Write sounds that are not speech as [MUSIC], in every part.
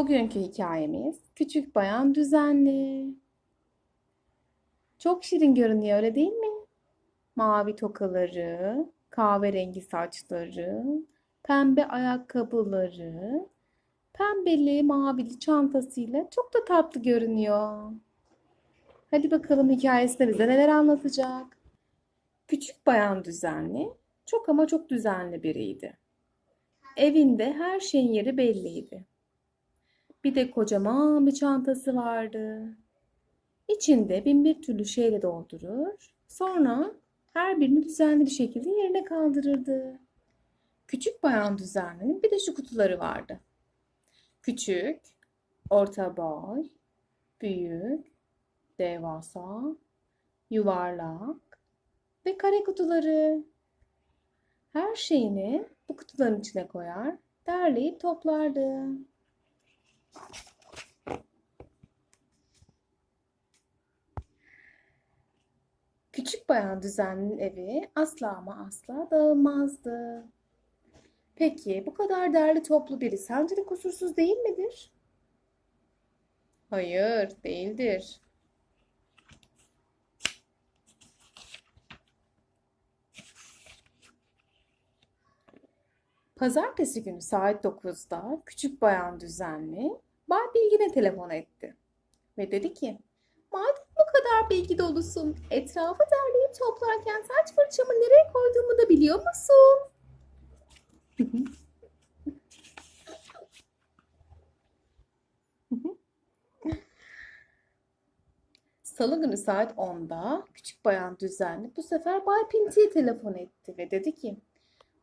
Bugünkü hikayemiz Küçük Bayan Düzenli. Çok şirin görünüyor öyle değil mi? Mavi tokaları, kahverengi saçları, pembe ayakkabıları, pembeli mavili çantasıyla çok da tatlı görünüyor. Hadi bakalım hikayesinde bize neler anlatacak. Küçük Bayan Düzenli çok ama çok düzenli biriydi. Evinde her şeyin yeri belliydi. Bir de kocaman bir çantası vardı. İçinde bin bir türlü şeyle doldurur. Sonra her birini düzenli bir şekilde yerine kaldırırdı. Küçük bayan düzenlinin bir de şu kutuları vardı. Küçük, orta boy, büyük, devasa, yuvarlak ve kare kutuları. Her şeyini bu kutuların içine koyar, derleyip toplardı. Küçük bayan düzenlinin evi asla ama asla dağılmazdı. Peki bu kadar derli toplu biri sence de kusursuz değil midir? Hayır, değildir. Pazartesi günü saat 9'da küçük bayan düzenli Bay Bilgin'e telefon etti. Ve dedi ki, Madem bu kadar bilgi dolusun, etrafı derleyip toplarken saç fırçamı nereye koyduğumu da biliyor musun? Salı günü saat 10'da küçük bayan düzenli bu sefer Bay Pinti'ye telefon etti ve dedi ki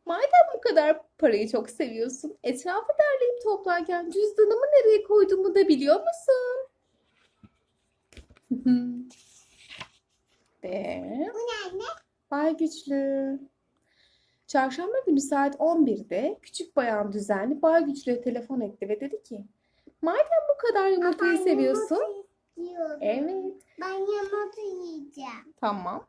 Madem bu kadar parayı çok seviyorsun, etrafı derleyip toplarken cüzdanımı nereye koyduğumu da biliyor musun? [LAUGHS] Ve Bu ne anne? Bay Güçlü. Çarşamba günü saat 11'de küçük bayan düzenli Bay Güçlü'ye telefon etti ve dedi ki Madem bu kadar yumurtayı seviyorsun. yumurta. Evet, Ben yumurta yiyeceğim. tamam.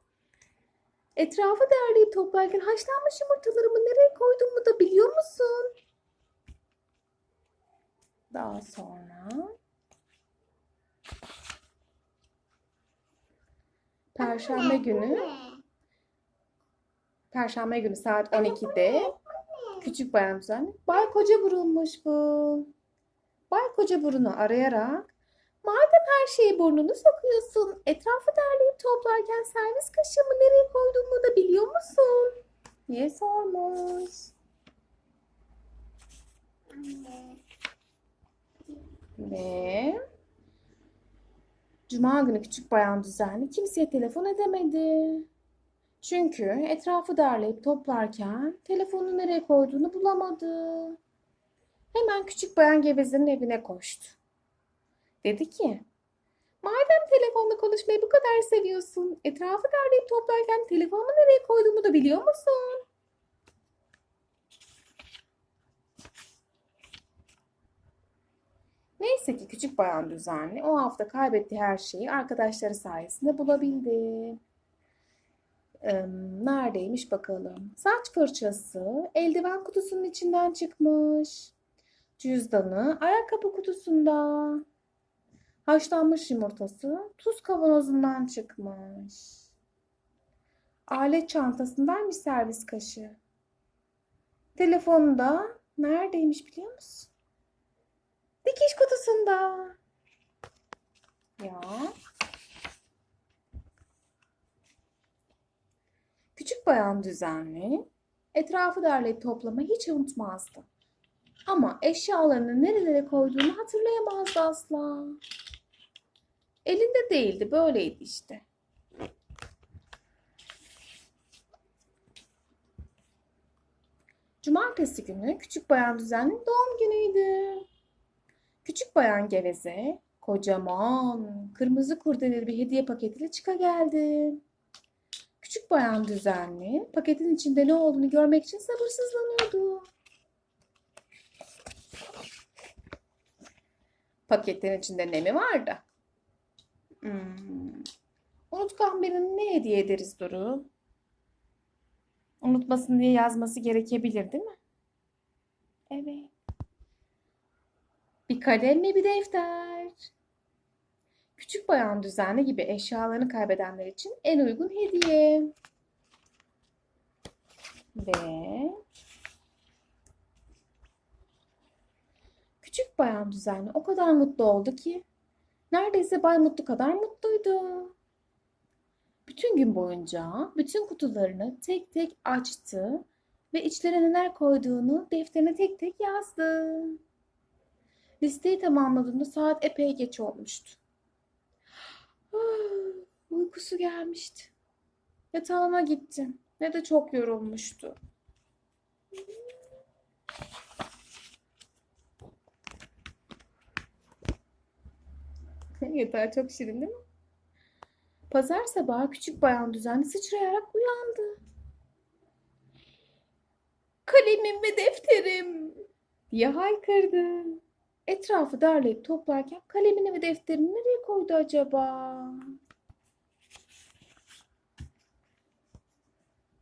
Etrafı derleyip toplarken haşlanmış yumurtalarımı nereye koyduğumu da biliyor musun? Daha sonra Perşembe günü? Perşembe günü saat 12'de küçük bayan düzenli Bay Koca burunmuş bu. Bay Koca burunu arayarak madem her şeyi burnunu sokuyorsun etrafı derleyip toplarken servis kaşığımı nereye koyduğumu da biliyor musun? diye sormuş. Anne. Ve Cuma günü küçük bayan düzenli kimseye telefon edemedi. Çünkü etrafı derleyip toplarken telefonunu nereye koyduğunu bulamadı. Hemen küçük bayan gevezenin evine koştu. Dedi ki, madem telefonla konuşmayı bu kadar seviyorsun, etrafı derleyip toplarken telefonumu nereye koyduğumu da biliyor musun? Neyse ki küçük bayan düzenli o hafta kaybettiği her şeyi arkadaşları sayesinde bulabildi. Eee, neredeymiş bakalım. Saç fırçası eldiven kutusunun içinden çıkmış. Cüzdanı ayakkabı kutusunda. Haşlanmış yumurtası tuz kavanozundan çıkmış. Alet çantasındaymış servis kaşığı. Telefonu da neredeymiş biliyor musun? Dikiş kutusunda. Ya. Küçük bayan düzenli etrafı derleyip toplamayı hiç unutmazdı. Ama eşyalarını nerelere koyduğunu hatırlayamazdı asla. Elinde değildi, böyleydi işte. Cumartesi günü küçük bayan düzenli doğum günüydü. Küçük bayan geveze kocaman kırmızı kurdeleli bir hediye paketiyle çıka geldi. Küçük bayan düzenli paketin içinde ne olduğunu görmek için sabırsızlanıyordu. Paketin içinde ne mi vardı? Hmm. Unutkan birine ne hediye ederiz Duru? Unutmasın diye yazması gerekebilir değil mi? Evet. Bir kalem ve bir defter. Küçük bayan düzenli gibi eşyalarını kaybedenler için en uygun hediye. Ve küçük bayan düzenli o kadar mutlu oldu ki neredeyse Bay Mutlu kadar mutluydu. Bütün gün boyunca bütün kutularını tek tek açtı ve içlerine neler koyduğunu defterine tek tek yazdı. Listeyi tamamladığında saat epey geç olmuştu. Ah, Uykusu gelmişti. Yatağına gitti. Ne de çok yorulmuştu. [LAUGHS] Yatağı çok şirin değil mi? Pazar sabahı küçük bayan düzenli sıçrayarak uyandı. Kalemim ve defterim diye haykırdı. Etrafı derleyip toplarken kalemini ve defterini nereye koydu acaba?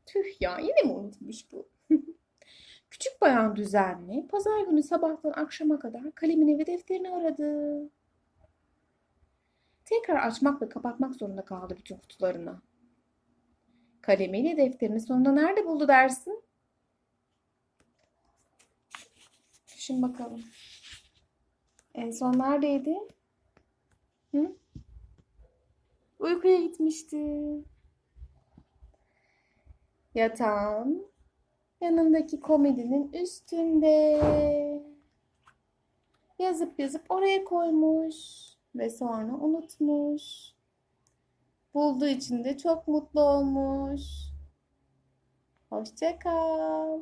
Tüh ya yine mi unutmuş bu? [LAUGHS] Küçük bayan düzenli pazar günü sabahtan akşama kadar kalemini ve defterini aradı. Tekrar açmak ve kapatmak zorunda kaldı bütün kutularını. Kalemiyle defterini sonunda nerede buldu dersin? Düşün bakalım. En son neredeydi? Hı? Uykuya gitmişti. Yatağın yanındaki komedinin üstünde. Yazıp yazıp oraya koymuş ve sonra unutmuş. Bulduğu için de çok mutlu olmuş. Hoşça kal.